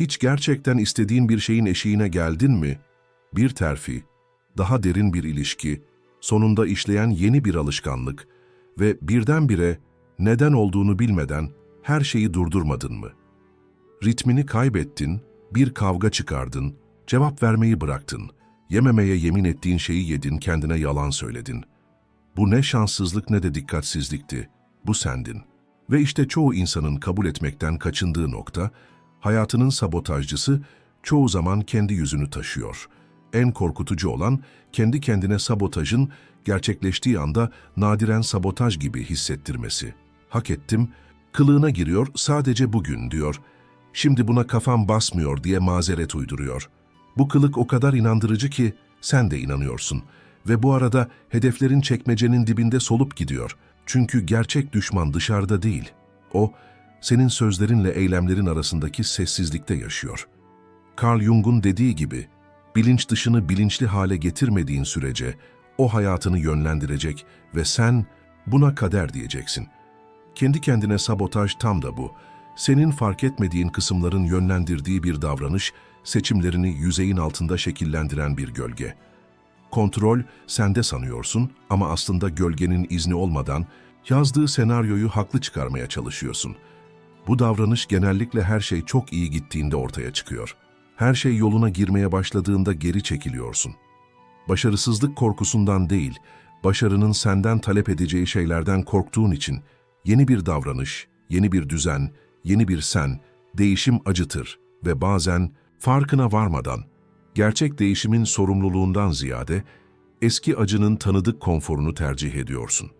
Hiç gerçekten istediğin bir şeyin eşiğine geldin mi? Bir terfi, daha derin bir ilişki, sonunda işleyen yeni bir alışkanlık ve birdenbire neden olduğunu bilmeden her şeyi durdurmadın mı? Ritmini kaybettin, bir kavga çıkardın, cevap vermeyi bıraktın, yememeye yemin ettiğin şeyi yedin, kendine yalan söyledin. Bu ne şanssızlık ne de dikkatsizlikti, bu sendin. Ve işte çoğu insanın kabul etmekten kaçındığı nokta, hayatının sabotajcısı çoğu zaman kendi yüzünü taşıyor. En korkutucu olan kendi kendine sabotajın gerçekleştiği anda nadiren sabotaj gibi hissettirmesi. Hak ettim, kılığına giriyor sadece bugün diyor. Şimdi buna kafam basmıyor diye mazeret uyduruyor. Bu kılık o kadar inandırıcı ki sen de inanıyorsun. Ve bu arada hedeflerin çekmecenin dibinde solup gidiyor. Çünkü gerçek düşman dışarıda değil. O, senin sözlerinle eylemlerin arasındaki sessizlikte yaşıyor. Carl Jung'un dediği gibi, bilinç dışını bilinçli hale getirmediğin sürece o hayatını yönlendirecek ve sen buna kader diyeceksin. Kendi kendine sabotaj tam da bu. Senin fark etmediğin kısımların yönlendirdiği bir davranış, seçimlerini yüzeyin altında şekillendiren bir gölge. Kontrol sende sanıyorsun ama aslında gölgenin izni olmadan yazdığı senaryoyu haklı çıkarmaya çalışıyorsun. Bu davranış genellikle her şey çok iyi gittiğinde ortaya çıkıyor. Her şey yoluna girmeye başladığında geri çekiliyorsun. Başarısızlık korkusundan değil, başarının senden talep edeceği şeylerden korktuğun için yeni bir davranış, yeni bir düzen, yeni bir sen, değişim acıtır ve bazen farkına varmadan gerçek değişimin sorumluluğundan ziyade eski acının tanıdık konforunu tercih ediyorsun.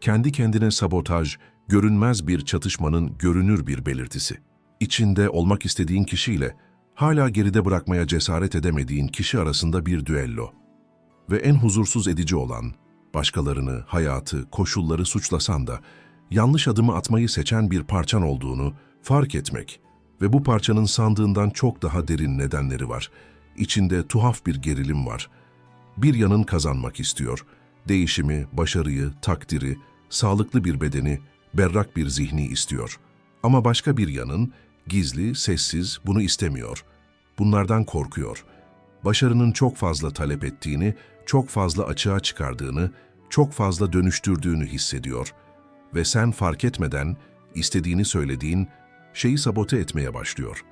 Kendi kendine sabotaj, görünmez bir çatışmanın görünür bir belirtisi. İçinde olmak istediğin kişiyle hala geride bırakmaya cesaret edemediğin kişi arasında bir düello. Ve en huzursuz edici olan, başkalarını, hayatı, koşulları suçlasan da yanlış adımı atmayı seçen bir parçan olduğunu fark etmek ve bu parçanın sandığından çok daha derin nedenleri var. İçinde tuhaf bir gerilim var. Bir yanın kazanmak istiyor. Değişimi, başarıyı, takdiri, sağlıklı bir bedeni, berrak bir zihni istiyor. Ama başka bir yanın gizli, sessiz bunu istemiyor. Bunlardan korkuyor. Başarının çok fazla talep ettiğini, çok fazla açığa çıkardığını, çok fazla dönüştürdüğünü hissediyor. Ve sen fark etmeden istediğini söylediğin şeyi sabote etmeye başlıyor.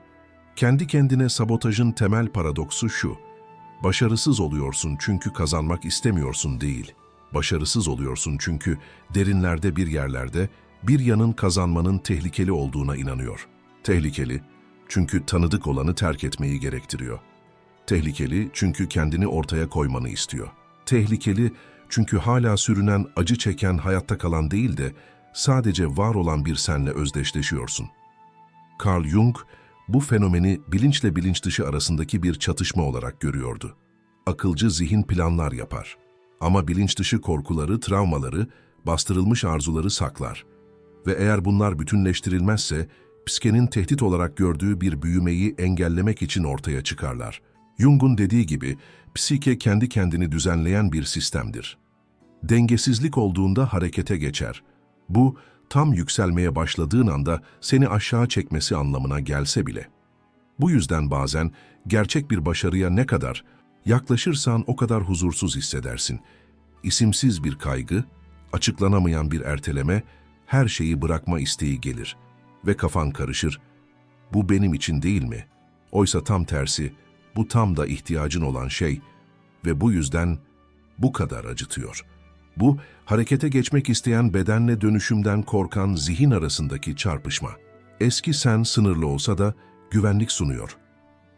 Kendi kendine sabotajın temel paradoksu şu. Başarısız oluyorsun çünkü kazanmak istemiyorsun değil. Başarısız oluyorsun çünkü derinlerde bir yerlerde bir yanın kazanmanın tehlikeli olduğuna inanıyor. Tehlikeli çünkü tanıdık olanı terk etmeyi gerektiriyor. Tehlikeli çünkü kendini ortaya koymanı istiyor. Tehlikeli çünkü hala sürünen, acı çeken, hayatta kalan değil de sadece var olan bir senle özdeşleşiyorsun. Carl Jung bu fenomeni bilinçle bilinç dışı arasındaki bir çatışma olarak görüyordu. Akılcı zihin planlar yapar. Ama bilinç dışı korkuları, travmaları, bastırılmış arzuları saklar. Ve eğer bunlar bütünleştirilmezse, psikenin tehdit olarak gördüğü bir büyümeyi engellemek için ortaya çıkarlar. Jung'un dediği gibi, psike kendi kendini düzenleyen bir sistemdir. Dengesizlik olduğunda harekete geçer. Bu, tam yükselmeye başladığın anda seni aşağı çekmesi anlamına gelse bile. Bu yüzden bazen gerçek bir başarıya ne kadar yaklaşırsan o kadar huzursuz hissedersin. İsimsiz bir kaygı, açıklanamayan bir erteleme, her şeyi bırakma isteği gelir ve kafan karışır. Bu benim için değil mi? Oysa tam tersi, bu tam da ihtiyacın olan şey ve bu yüzden bu kadar acıtıyor. Bu, harekete geçmek isteyen bedenle dönüşümden korkan zihin arasındaki çarpışma. Eski sen sınırlı olsa da güvenlik sunuyor.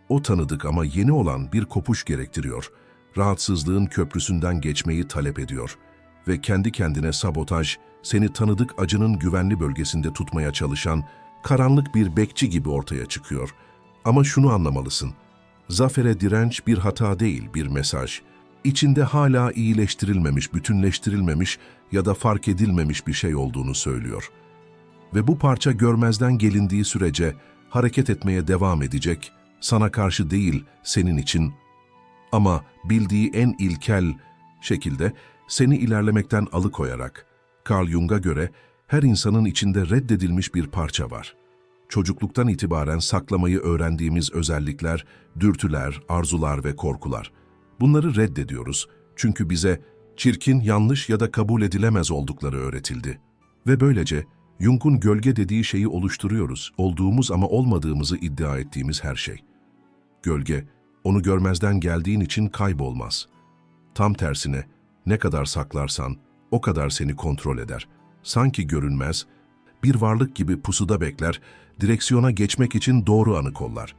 O tanıdık ama yeni olan bir kopuş gerektiriyor. Rahatsızlığın köprüsünden geçmeyi talep ediyor. Ve kendi kendine sabotaj, seni tanıdık acının güvenli bölgesinde tutmaya çalışan, karanlık bir bekçi gibi ortaya çıkıyor. Ama şunu anlamalısın. Zafere direnç bir hata değil, bir mesaj. İçinde hala iyileştirilmemiş, bütünleştirilmemiş ya da fark edilmemiş bir şey olduğunu söylüyor. Ve bu parça görmezden gelindiği sürece hareket etmeye devam edecek, sana karşı değil, senin için. Ama bildiği en ilkel şekilde seni ilerlemekten alıkoyarak, Carl Jung'a göre her insanın içinde reddedilmiş bir parça var. çocukluktan itibaren saklamayı öğrendiğimiz özellikler, dürtüler, arzular ve korkular. Bunları reddediyoruz çünkü bize çirkin, yanlış ya da kabul edilemez oldukları öğretildi. Ve böylece Jung'un gölge dediği şeyi oluşturuyoruz, olduğumuz ama olmadığımızı iddia ettiğimiz her şey. Gölge, onu görmezden geldiğin için kaybolmaz. Tam tersine, ne kadar saklarsan, o kadar seni kontrol eder. Sanki görünmez, bir varlık gibi pusuda bekler, direksiyona geçmek için doğru anı kollar.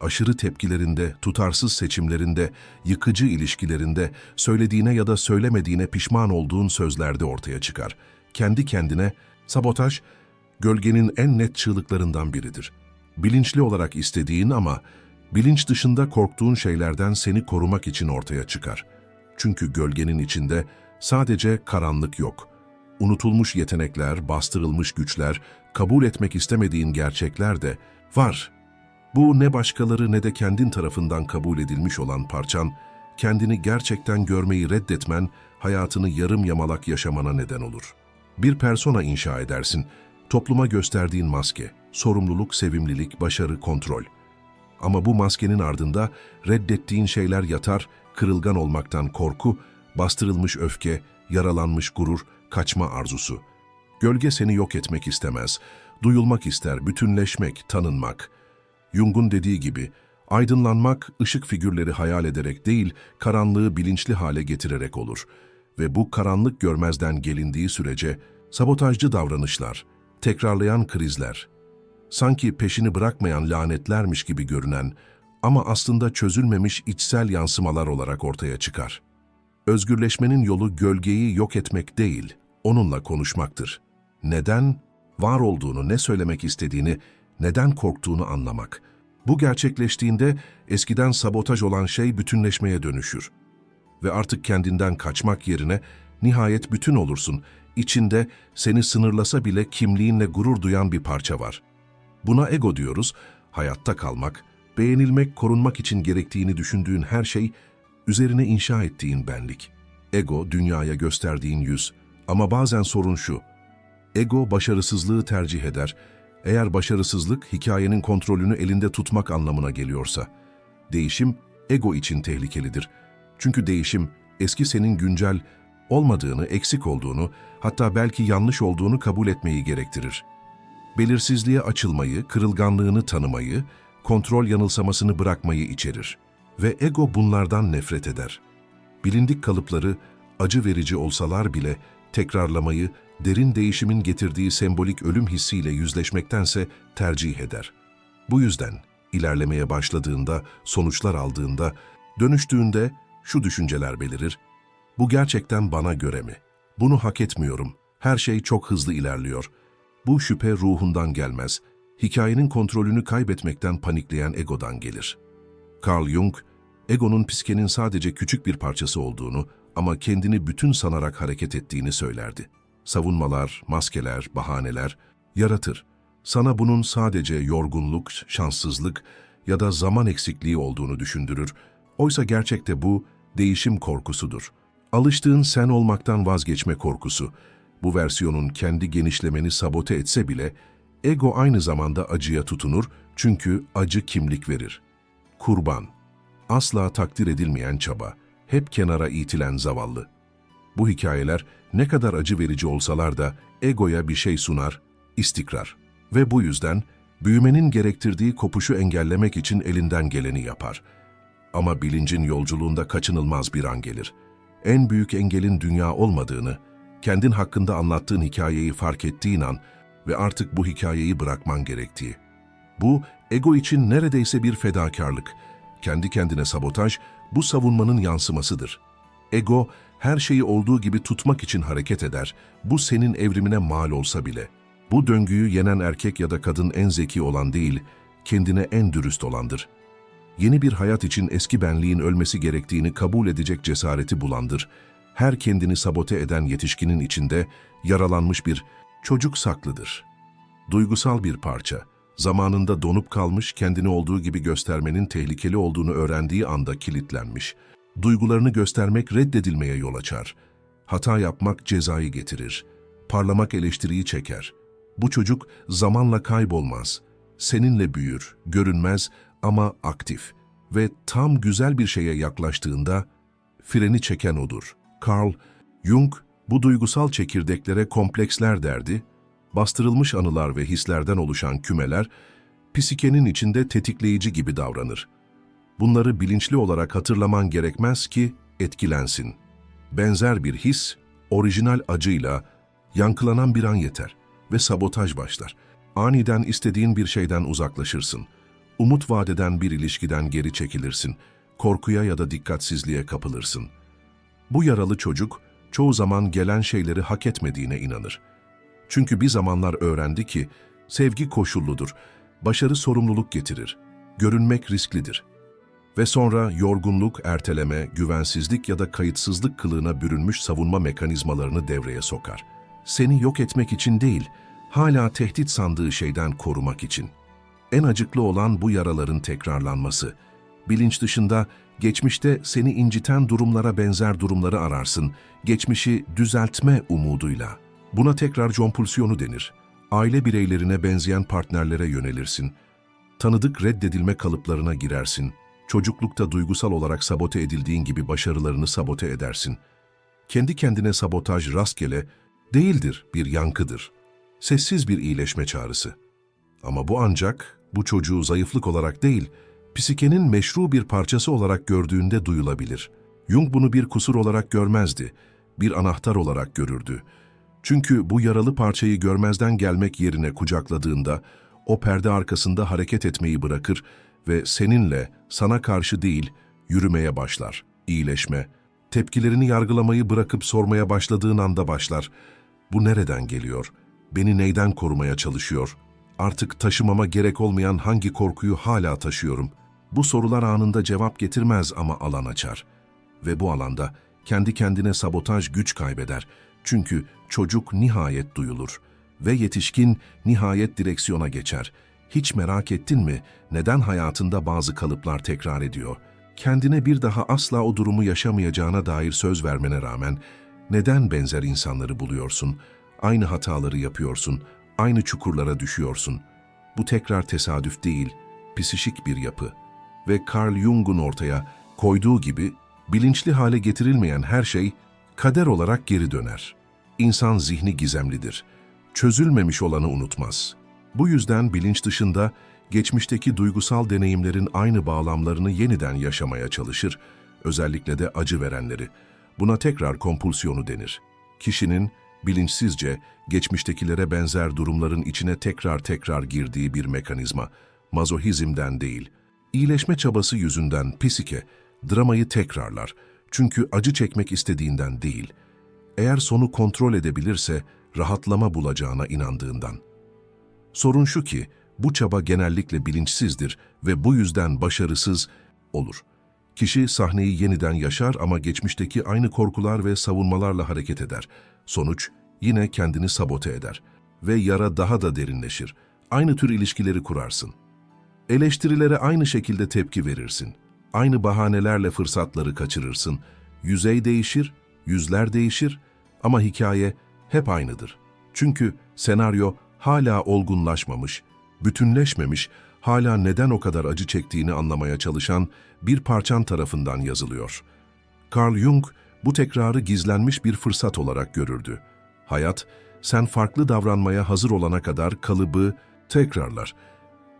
Aşırı tepkilerinde, tutarsız seçimlerinde, yıkıcı ilişkilerinde, söylediğine ya da söylemediğine pişman olduğun sözlerde ortaya çıkar. Kendi kendine, sabotaj, gölgenin en net çığlıklarından biridir. Bilinçli olarak istediğin ama bilinç dışında korktuğun şeylerden seni korumak için ortaya çıkar. Çünkü gölgenin içinde sadece karanlık yok. Unutulmuş yetenekler, bastırılmış güçler, kabul etmek istemediğin gerçekler de var. Bu ne başkaları ne de kendin tarafından kabul edilmiş olan parçan, kendini gerçekten görmeyi reddetmen, hayatını yarım yamalak yaşamana neden olur. Bir persona inşa edersin, topluma gösterdiğin maske, sorumluluk, sevimlilik, başarı, kontrol. Ama bu maskenin ardında reddettiğin şeyler yatar, kırılgan olmaktan korku, bastırılmış öfke, yaralanmış gurur, kaçma arzusu. Gölge seni yok etmek istemez, duyulmak ister, bütünleşmek, tanınmak. Jung'un dediği gibi, aydınlanmak ışık figürleri hayal ederek değil, karanlığı bilinçli hale getirerek olur. Ve bu karanlık görmezden gelindiği sürece sabotajcı davranışlar, tekrarlayan krizler, sanki peşini bırakmayan lanetlermiş gibi görünen ama aslında çözülmemiş içsel yansımalar olarak ortaya çıkar. Özgürleşmenin yolu gölgeyi yok etmek değil, onunla konuşmaktır. Neden, var olduğunu, ne söylemek istediğini, neden korktuğunu anlamak. Bu gerçekleştiğinde eskiden sabotaj olan şey bütünleşmeye dönüşür. Ve artık kendinden kaçmak yerine nihayet bütün olursun. İçinde seni sınırlasa bile kimliğinle gurur duyan bir parça var. Buna ego diyoruz, hayatta kalmak, beğenilmek, korunmak için gerektiğini düşündüğün her şey, üzerine inşa ettiğin benlik. Ego, dünyaya gösterdiğin yüz. Ama bazen sorun şu, ego başarısızlığı tercih eder. Eğer başarısızlık, hikayenin kontrolünü elinde tutmak anlamına geliyorsa. Değişim, ego için tehlikelidir. Çünkü değişim, eski senin güncel olmadığını, eksik olduğunu, hatta belki yanlış olduğunu kabul etmeyi gerektirir belirsizliğe açılmayı, kırılganlığını tanımayı, kontrol yanılsamasını bırakmayı içerir. Ve ego bunlardan nefret eder. Bilindik kalıpları, acı verici olsalar bile tekrarlamayı, derin değişimin getirdiği sembolik ölüm hissiyle yüzleşmektense tercih eder. Bu yüzden ilerlemeye başladığında, sonuçlar aldığında, dönüştüğünde şu düşünceler belirir. Bu gerçekten bana göre mi? Bunu hak etmiyorum. Her şey çok hızlı ilerliyor. Bu şüphe ruhundan gelmez, hikayenin kontrolünü kaybetmekten panikleyen egodan gelir. Carl Jung, egonun psikenin sadece küçük bir parçası olduğunu ama kendini bütün sanarak hareket ettiğini söylerdi. Savunmalar, maskeler, bahaneler yaratır. Sana bunun sadece yorgunluk, şanssızlık ya da zaman eksikliği olduğunu düşündürür. Oysa gerçekte bu değişim korkusudur. Alıştığın sen olmaktan vazgeçme korkusu bu versiyonun kendi genişlemeni sabote etse bile, ego aynı zamanda acıya tutunur çünkü acı kimlik verir. Kurban, asla takdir edilmeyen çaba, hep kenara itilen zavallı. Bu hikayeler ne kadar acı verici olsalar da egoya bir şey sunar, istikrar. Ve bu yüzden büyümenin gerektirdiği kopuşu engellemek için elinden geleni yapar. Ama bilincin yolculuğunda kaçınılmaz bir an gelir. En büyük engelin dünya olmadığını, kendin hakkında anlattığın hikayeyi fark ettiğin an ve artık bu hikayeyi bırakman gerektiği. Bu, ego için neredeyse bir fedakarlık. Kendi kendine sabotaj, bu savunmanın yansımasıdır. Ego, her şeyi olduğu gibi tutmak için hareket eder. Bu senin evrimine mal olsa bile. Bu döngüyü yenen erkek ya da kadın en zeki olan değil, kendine en dürüst olandır. Yeni bir hayat için eski benliğin ölmesi gerektiğini kabul edecek cesareti bulandır her kendini sabote eden yetişkinin içinde yaralanmış bir çocuk saklıdır. Duygusal bir parça, zamanında donup kalmış kendini olduğu gibi göstermenin tehlikeli olduğunu öğrendiği anda kilitlenmiş. Duygularını göstermek reddedilmeye yol açar. Hata yapmak cezayı getirir. Parlamak eleştiriyi çeker. Bu çocuk zamanla kaybolmaz. seninle büyür, görünmez ama aktif ve tam güzel bir şeye yaklaştığında freni çeken odur. Carl Jung bu duygusal çekirdeklere kompleksler derdi, bastırılmış anılar ve hislerden oluşan kümeler, psikenin içinde tetikleyici gibi davranır. Bunları bilinçli olarak hatırlaman gerekmez ki etkilensin. Benzer bir his, orijinal acıyla yankılanan bir an yeter ve sabotaj başlar. Aniden istediğin bir şeyden uzaklaşırsın. Umut vadeden bir ilişkiden geri çekilirsin. Korkuya ya da dikkatsizliğe kapılırsın. Bu yaralı çocuk çoğu zaman gelen şeyleri hak etmediğine inanır. Çünkü bir zamanlar öğrendi ki sevgi koşulludur, başarı sorumluluk getirir, görünmek risklidir. Ve sonra yorgunluk, erteleme, güvensizlik ya da kayıtsızlık kılığına bürünmüş savunma mekanizmalarını devreye sokar. Seni yok etmek için değil, hala tehdit sandığı şeyden korumak için. En acıklı olan bu yaraların tekrarlanması. Bilinç dışında geçmişte seni inciten durumlara benzer durumları ararsın, geçmişi düzeltme umuduyla. Buna tekrar compulsiyonu denir. Aile bireylerine benzeyen partnerlere yönelirsin. Tanıdık reddedilme kalıplarına girersin. Çocuklukta duygusal olarak sabote edildiğin gibi başarılarını sabote edersin. Kendi kendine sabotaj rastgele değildir, bir yankıdır. Sessiz bir iyileşme çağrısı. Ama bu ancak bu çocuğu zayıflık olarak değil, psikenin meşru bir parçası olarak gördüğünde duyulabilir. Jung bunu bir kusur olarak görmezdi, bir anahtar olarak görürdü. Çünkü bu yaralı parçayı görmezden gelmek yerine kucakladığında, o perde arkasında hareket etmeyi bırakır ve seninle, sana karşı değil, yürümeye başlar, iyileşme. Tepkilerini yargılamayı bırakıp sormaya başladığın anda başlar. Bu nereden geliyor? Beni neyden korumaya çalışıyor? Artık taşımama gerek olmayan hangi korkuyu hala taşıyorum? Bu sorular anında cevap getirmez ama alan açar. Ve bu alanda kendi kendine sabotaj güç kaybeder. Çünkü çocuk nihayet duyulur ve yetişkin nihayet direksiyona geçer. Hiç merak ettin mi neden hayatında bazı kalıplar tekrar ediyor? Kendine bir daha asla o durumu yaşamayacağına dair söz vermene rağmen neden benzer insanları buluyorsun? Aynı hataları yapıyorsun, aynı çukurlara düşüyorsun. Bu tekrar tesadüf değil, psişik bir yapı. Ve Carl Jung'un ortaya koyduğu gibi bilinçli hale getirilmeyen her şey kader olarak geri döner. İnsan zihni gizemlidir. Çözülmemiş olanı unutmaz. Bu yüzden bilinç dışında geçmişteki duygusal deneyimlerin aynı bağlamlarını yeniden yaşamaya çalışır, özellikle de acı verenleri. Buna tekrar kompulsiyonu denir. Kişinin bilinçsizce geçmiştekilere benzer durumların içine tekrar tekrar girdiği bir mekanizma, mazohizmden değil. İyileşme çabası yüzünden psike, dramayı tekrarlar. Çünkü acı çekmek istediğinden değil. Eğer sonu kontrol edebilirse rahatlama bulacağına inandığından. Sorun şu ki, bu çaba genellikle bilinçsizdir ve bu yüzden başarısız olur. Kişi sahneyi yeniden yaşar ama geçmişteki aynı korkular ve savunmalarla hareket eder. Sonuç yine kendini sabote eder ve yara daha da derinleşir. Aynı tür ilişkileri kurarsın. Eleştirilere aynı şekilde tepki verirsin. Aynı bahanelerle fırsatları kaçırırsın. Yüzey değişir, yüzler değişir ama hikaye hep aynıdır. Çünkü senaryo hala olgunlaşmamış, bütünleşmemiş, hala neden o kadar acı çektiğini anlamaya çalışan bir parçan tarafından yazılıyor. Carl Jung bu tekrarı gizlenmiş bir fırsat olarak görürdü. Hayat, sen farklı davranmaya hazır olana kadar kalıbı tekrarlar.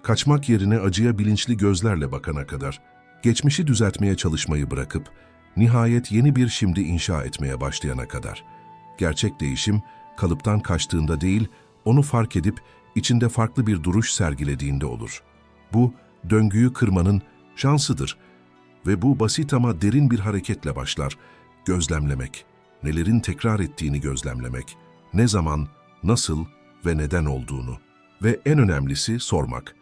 Kaçmak yerine acıya bilinçli gözlerle bakana kadar, geçmişi düzeltmeye çalışmayı bırakıp, nihayet yeni bir şimdi inşa etmeye başlayana kadar. Gerçek değişim, kalıptan kaçtığında değil, onu fark edip içinde farklı bir duruş sergilediğinde olur. Bu, döngüyü kırmanın şansıdır ve bu basit ama derin bir hareketle başlar. Gözlemlemek, nelerin tekrar ettiğini gözlemlemek, ne zaman, nasıl ve neden olduğunu. Ve en önemlisi sormak.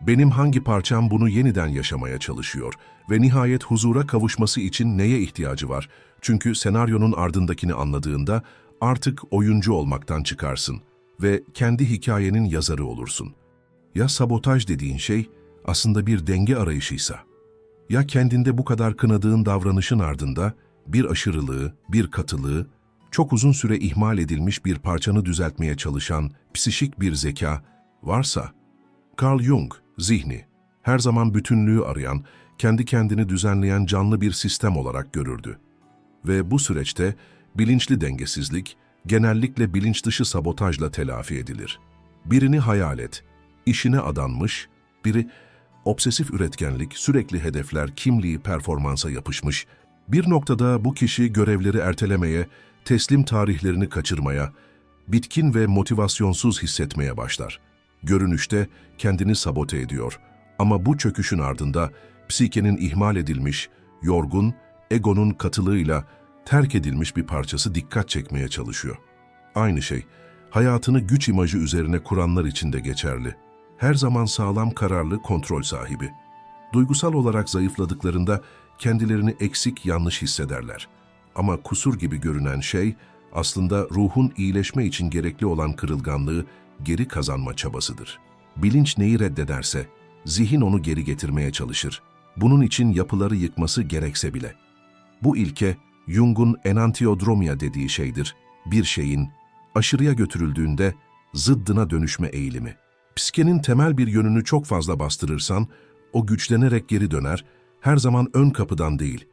Benim hangi parçam bunu yeniden yaşamaya çalışıyor ve nihayet huzura kavuşması için neye ihtiyacı var? Çünkü senaryonun ardındakini anladığında artık oyuncu olmaktan çıkarsın ve kendi hikayenin yazarı olursun. Ya sabotaj dediğin şey aslında bir denge arayışıysa? Ya kendinde bu kadar kınadığın davranışın ardında bir aşırılığı, bir katılığı, çok uzun süre ihmal edilmiş bir parçanı düzeltmeye çalışan psişik bir zeka varsa, Carl Jung, zihni, her zaman bütünlüğü arayan, kendi kendini düzenleyen canlı bir sistem olarak görürdü. Ve bu süreçte bilinçli dengesizlik genellikle bilinç dışı sabotajla telafi edilir. Birini hayal et, işine adanmış, biri obsesif üretkenlik, sürekli hedefler, kimliği performansa yapışmış, bir noktada bu kişi görevleri ertelemeye, teslim tarihlerini kaçırmaya, bitkin ve motivasyonsuz hissetmeye başlar. Görünüşte kendini sabote ediyor. Ama bu çöküşün ardında psikenin ihmal edilmiş, yorgun, egonun katılığıyla terk edilmiş bir parçası dikkat çekmeye çalışıyor. Aynı şey, hayatını güç imajı üzerine kuranlar için de geçerli. Her zaman sağlam kararlı kontrol sahibi. Duygusal olarak zayıfladıklarında kendilerini eksik yanlış hissederler. Ama kusur gibi görünen şey aslında ruhun iyileşme için gerekli olan kırılganlığı geri kazanma çabasıdır. Bilinç neyi reddederse zihin onu geri getirmeye çalışır. Bunun için yapıları yıkması gerekse bile. Bu ilke Jung'un enantiodromia dediği şeydir. Bir şeyin aşırıya götürüldüğünde zıddına dönüşme eğilimi. Psikenin temel bir yönünü çok fazla bastırırsan, o güçlenerek geri döner, her zaman ön kapıdan değil.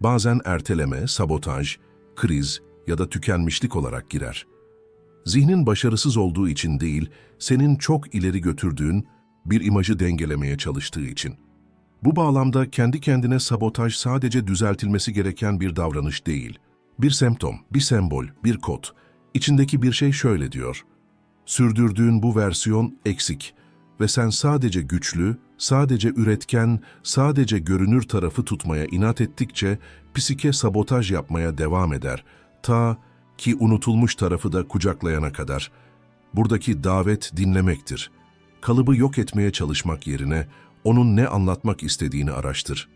Bazen erteleme, sabotaj, kriz ya da tükenmişlik olarak girer. Zihnin başarısız olduğu için değil, senin çok ileri götürdüğün bir imajı dengelemeye çalıştığı için. Bu bağlamda kendi kendine sabotaj sadece düzeltilmesi gereken bir davranış değil. Bir semptom, bir sembol, bir kod. İçindeki bir şey şöyle diyor. Sürdürdüğün bu versiyon eksik ve sen sadece güçlü, sadece üretken, sadece görünür tarafı tutmaya inat ettikçe psike sabotaj yapmaya devam eder. Ta ki unutulmuş tarafı da kucaklayana kadar. Buradaki davet dinlemektir. Kalıbı yok etmeye çalışmak yerine onun ne anlatmak istediğini araştır.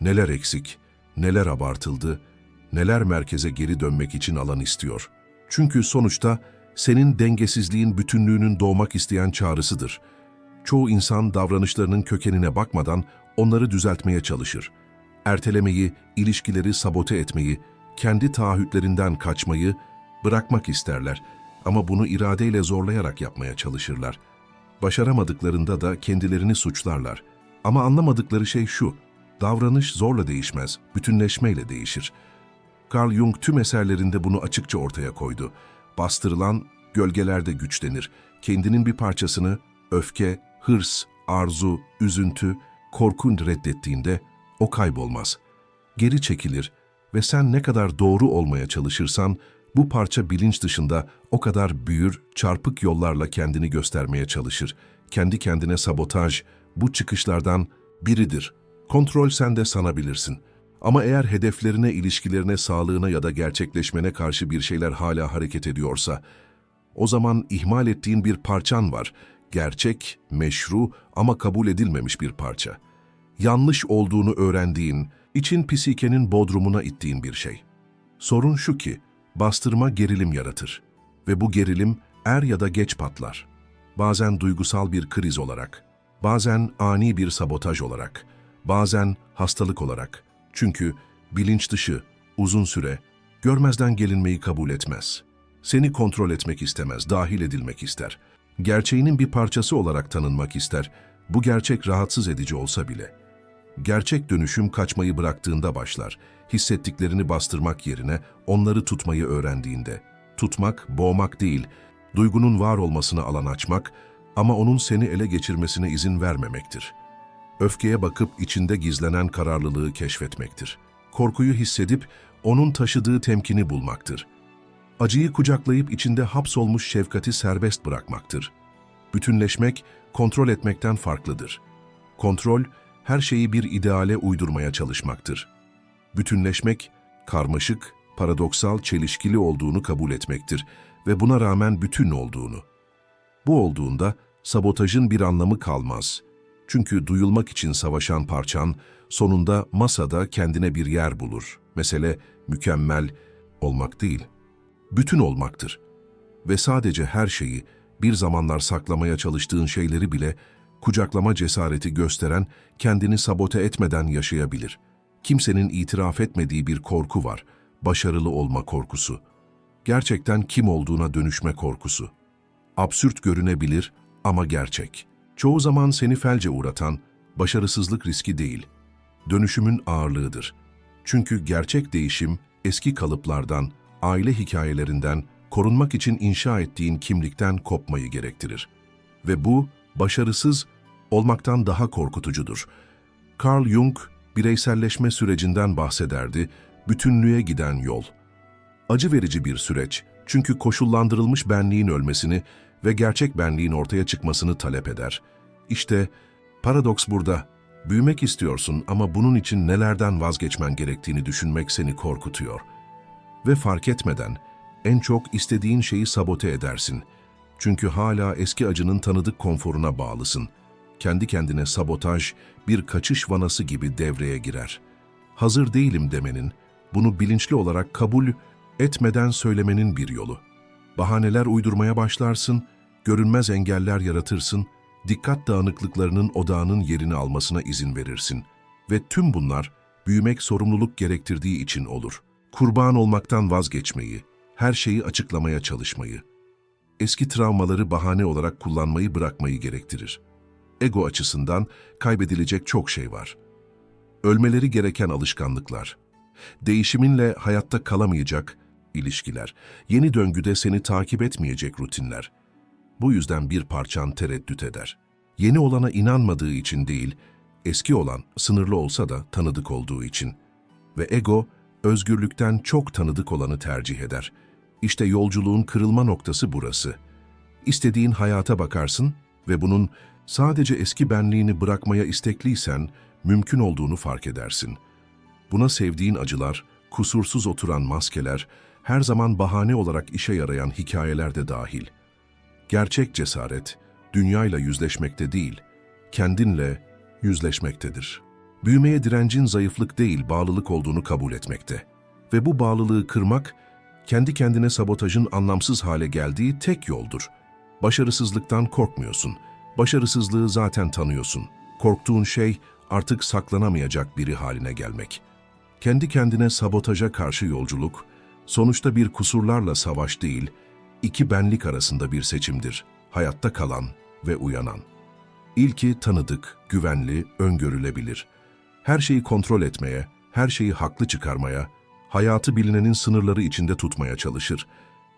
Neler eksik, neler abartıldı, neler merkeze geri dönmek için alan istiyor. Çünkü sonuçta senin dengesizliğin bütünlüğünün doğmak isteyen çağrısıdır. Çoğu insan davranışlarının kökenine bakmadan onları düzeltmeye çalışır. Ertelemeyi, ilişkileri sabote etmeyi, kendi taahhütlerinden kaçmayı bırakmak isterler ama bunu iradeyle zorlayarak yapmaya çalışırlar. Başaramadıklarında da kendilerini suçlarlar. Ama anlamadıkları şey şu, davranış zorla değişmez, bütünleşmeyle değişir. Carl Jung tüm eserlerinde bunu açıkça ortaya koydu. Bastırılan gölgelerde güçlenir. Kendinin bir parçasını öfke, hırs, arzu, üzüntü, korkun reddettiğinde o kaybolmaz. Geri çekilir ve sen ne kadar doğru olmaya çalışırsan bu parça bilinç dışında o kadar büyür, çarpık yollarla kendini göstermeye çalışır. Kendi kendine sabotaj bu çıkışlardan biridir. Kontrol sende sanabilirsin. Ama eğer hedeflerine, ilişkilerine, sağlığına ya da gerçekleşmene karşı bir şeyler hala hareket ediyorsa, o zaman ihmal ettiğin bir parçan var. Gerçek, meşru ama kabul edilmemiş bir parça. Yanlış olduğunu öğrendiğin, için psikenin bodrumuna ittiğin bir şey. Sorun şu ki, bastırma gerilim yaratır. Ve bu gerilim er ya da geç patlar. Bazen duygusal bir kriz olarak, bazen ani bir sabotaj olarak, bazen hastalık olarak. Çünkü bilinç dışı, uzun süre, görmezden gelinmeyi kabul etmez. Seni kontrol etmek istemez, dahil edilmek ister. Gerçeğinin bir parçası olarak tanınmak ister. Bu gerçek rahatsız edici olsa bile. Gerçek dönüşüm kaçmayı bıraktığında başlar. Hissettiklerini bastırmak yerine onları tutmayı öğrendiğinde. Tutmak, boğmak değil, duygunun var olmasına alan açmak ama onun seni ele geçirmesine izin vermemektir. Öfkeye bakıp içinde gizlenen kararlılığı keşfetmektir. Korkuyu hissedip onun taşıdığı temkini bulmaktır. Acıyı kucaklayıp içinde hapsolmuş şefkati serbest bırakmaktır. Bütünleşmek, kontrol etmekten farklıdır. Kontrol, her şeyi bir ideale uydurmaya çalışmaktır. Bütünleşmek, karmaşık, paradoksal, çelişkili olduğunu kabul etmektir ve buna rağmen bütün olduğunu. Bu olduğunda sabotajın bir anlamı kalmaz. Çünkü duyulmak için savaşan parçan sonunda masada kendine bir yer bulur. Mesele mükemmel olmak değil, bütün olmaktır. Ve sadece her şeyi, bir zamanlar saklamaya çalıştığın şeyleri bile kucaklama cesareti gösteren, kendini sabote etmeden yaşayabilir. Kimsenin itiraf etmediği bir korku var, başarılı olma korkusu. Gerçekten kim olduğuna dönüşme korkusu. Absürt görünebilir ama gerçek. Çoğu zaman seni felce uğratan başarısızlık riski değil, dönüşümün ağırlığıdır. Çünkü gerçek değişim eski kalıplardan, aile hikayelerinden, korunmak için inşa ettiğin kimlikten kopmayı gerektirir. Ve bu, başarısız olmaktan daha korkutucudur. Carl Jung, bireyselleşme sürecinden bahsederdi, bütünlüğe giden yol. Acı verici bir süreç, çünkü koşullandırılmış benliğin ölmesini ve gerçek benliğin ortaya çıkmasını talep eder. İşte paradoks burada. Büyümek istiyorsun ama bunun için nelerden vazgeçmen gerektiğini düşünmek seni korkutuyor. Ve fark etmeden en çok istediğin şeyi sabote edersin. Çünkü hala eski acının tanıdık konforuna bağlısın. Kendi kendine sabotaj bir kaçış vanası gibi devreye girer. Hazır değilim demenin, bunu bilinçli olarak kabul etmeden söylemenin bir yolu. Bahaneler uydurmaya başlarsın, görünmez engeller yaratırsın, dikkat dağınıklıklarının odağının yerini almasına izin verirsin. Ve tüm bunlar büyümek sorumluluk gerektirdiği için olur. Kurban olmaktan vazgeçmeyi, her şeyi açıklamaya çalışmayı, eski travmaları bahane olarak kullanmayı bırakmayı gerektirir. Ego açısından kaybedilecek çok şey var. Ölmeleri gereken alışkanlıklar, değişiminle hayatta kalamayacak ilişkiler, yeni döngüde seni takip etmeyecek rutinler. Bu yüzden bir parçan tereddüt eder. Yeni olana inanmadığı için değil, eski olan sınırlı olsa da tanıdık olduğu için. Ve ego, özgürlükten çok tanıdık olanı tercih eder. İşte yolculuğun kırılma noktası burası. İstediğin hayata bakarsın ve bunun sadece eski benliğini bırakmaya istekliysen mümkün olduğunu fark edersin. Buna sevdiğin acılar, kusursuz oturan maskeler, her zaman bahane olarak işe yarayan hikayeler de dahil. Gerçek cesaret, dünyayla yüzleşmekte değil, kendinle yüzleşmektedir. Büyümeye direncin zayıflık değil, bağlılık olduğunu kabul etmekte. Ve bu bağlılığı kırmak, kendi kendine sabotajın anlamsız hale geldiği tek yoldur. Başarısızlıktan korkmuyorsun. Başarısızlığı zaten tanıyorsun. Korktuğun şey artık saklanamayacak biri haline gelmek. Kendi kendine sabotaja karşı yolculuk, sonuçta bir kusurlarla savaş değil, iki benlik arasında bir seçimdir. Hayatta kalan ve uyanan. İlki tanıdık, güvenli, öngörülebilir. Her şeyi kontrol etmeye, her şeyi haklı çıkarmaya, hayatı bilinenin sınırları içinde tutmaya çalışır.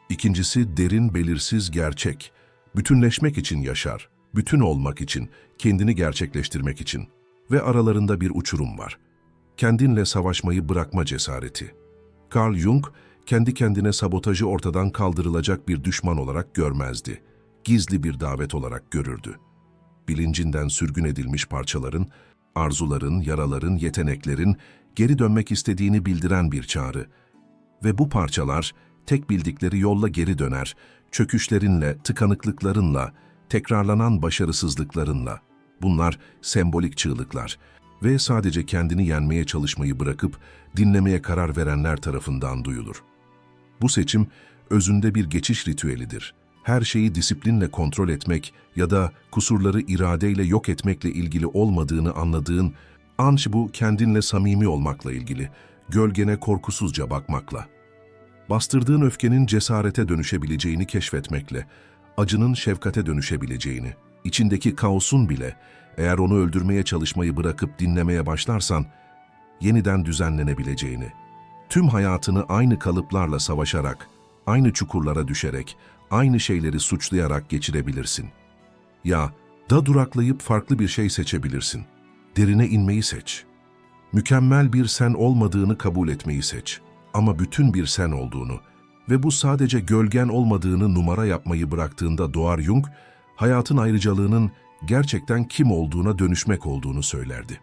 İkincisi derin, belirsiz, gerçek. Bütünleşmek için yaşar, bütün olmak için, kendini gerçekleştirmek için. Ve aralarında bir uçurum var. Kendinle savaşmayı bırakma cesareti. Carl Jung, kendi kendine sabotajı ortadan kaldırılacak bir düşman olarak görmezdi. Gizli bir davet olarak görürdü. Bilincinden sürgün edilmiş parçaların, arzuların, yaraların, yeteneklerin geri dönmek istediğini bildiren bir çağrı. Ve bu parçalar tek bildikleri yolla geri döner, çöküşlerinle, tıkanıklıklarınla, tekrarlanan başarısızlıklarınla. Bunlar sembolik çığlıklar ve sadece kendini yenmeye çalışmayı bırakıp dinlemeye karar verenler tarafından duyulur. Bu seçim özünde bir geçiş ritüelidir. Her şeyi disiplinle kontrol etmek ya da kusurları iradeyle yok etmekle ilgili olmadığını anladığın, anç bu kendinle samimi olmakla ilgili, gölgene korkusuzca bakmakla. Bastırdığın öfkenin cesarete dönüşebileceğini keşfetmekle, acının şefkate dönüşebileceğini, içindeki kaosun bile eğer onu öldürmeye çalışmayı bırakıp dinlemeye başlarsan, yeniden düzenlenebileceğini, tüm hayatını aynı kalıplarla savaşarak, aynı çukurlara düşerek, aynı şeyleri suçlayarak geçirebilirsin. Ya da duraklayıp farklı bir şey seçebilirsin. Derine inmeyi seç. Mükemmel bir sen olmadığını kabul etmeyi seç. Ama bütün bir sen olduğunu ve bu sadece gölgen olmadığını numara yapmayı bıraktığında doğar Jung, hayatın ayrıcalığının gerçekten kim olduğuna dönüşmek olduğunu söylerdi.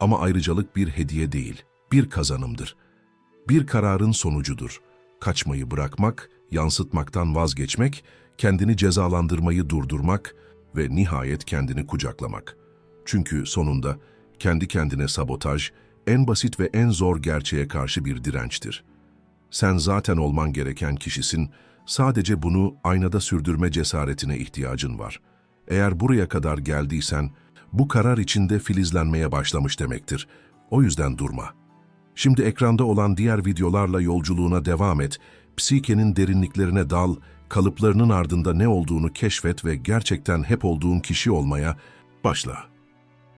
Ama ayrıcalık bir hediye değil, bir kazanımdır. Bir kararın sonucudur. Kaçmayı bırakmak, yansıtmaktan vazgeçmek, kendini cezalandırmayı durdurmak ve nihayet kendini kucaklamak. Çünkü sonunda kendi kendine sabotaj, en basit ve en zor gerçeğe karşı bir dirençtir. Sen zaten olman gereken kişisin, sadece bunu aynada sürdürme cesaretine ihtiyacın var. Eğer buraya kadar geldiysen, bu karar içinde filizlenmeye başlamış demektir. O yüzden durma. Şimdi ekranda olan diğer videolarla yolculuğuna devam et, psikenin derinliklerine dal, kalıplarının ardında ne olduğunu keşfet ve gerçekten hep olduğun kişi olmaya başla.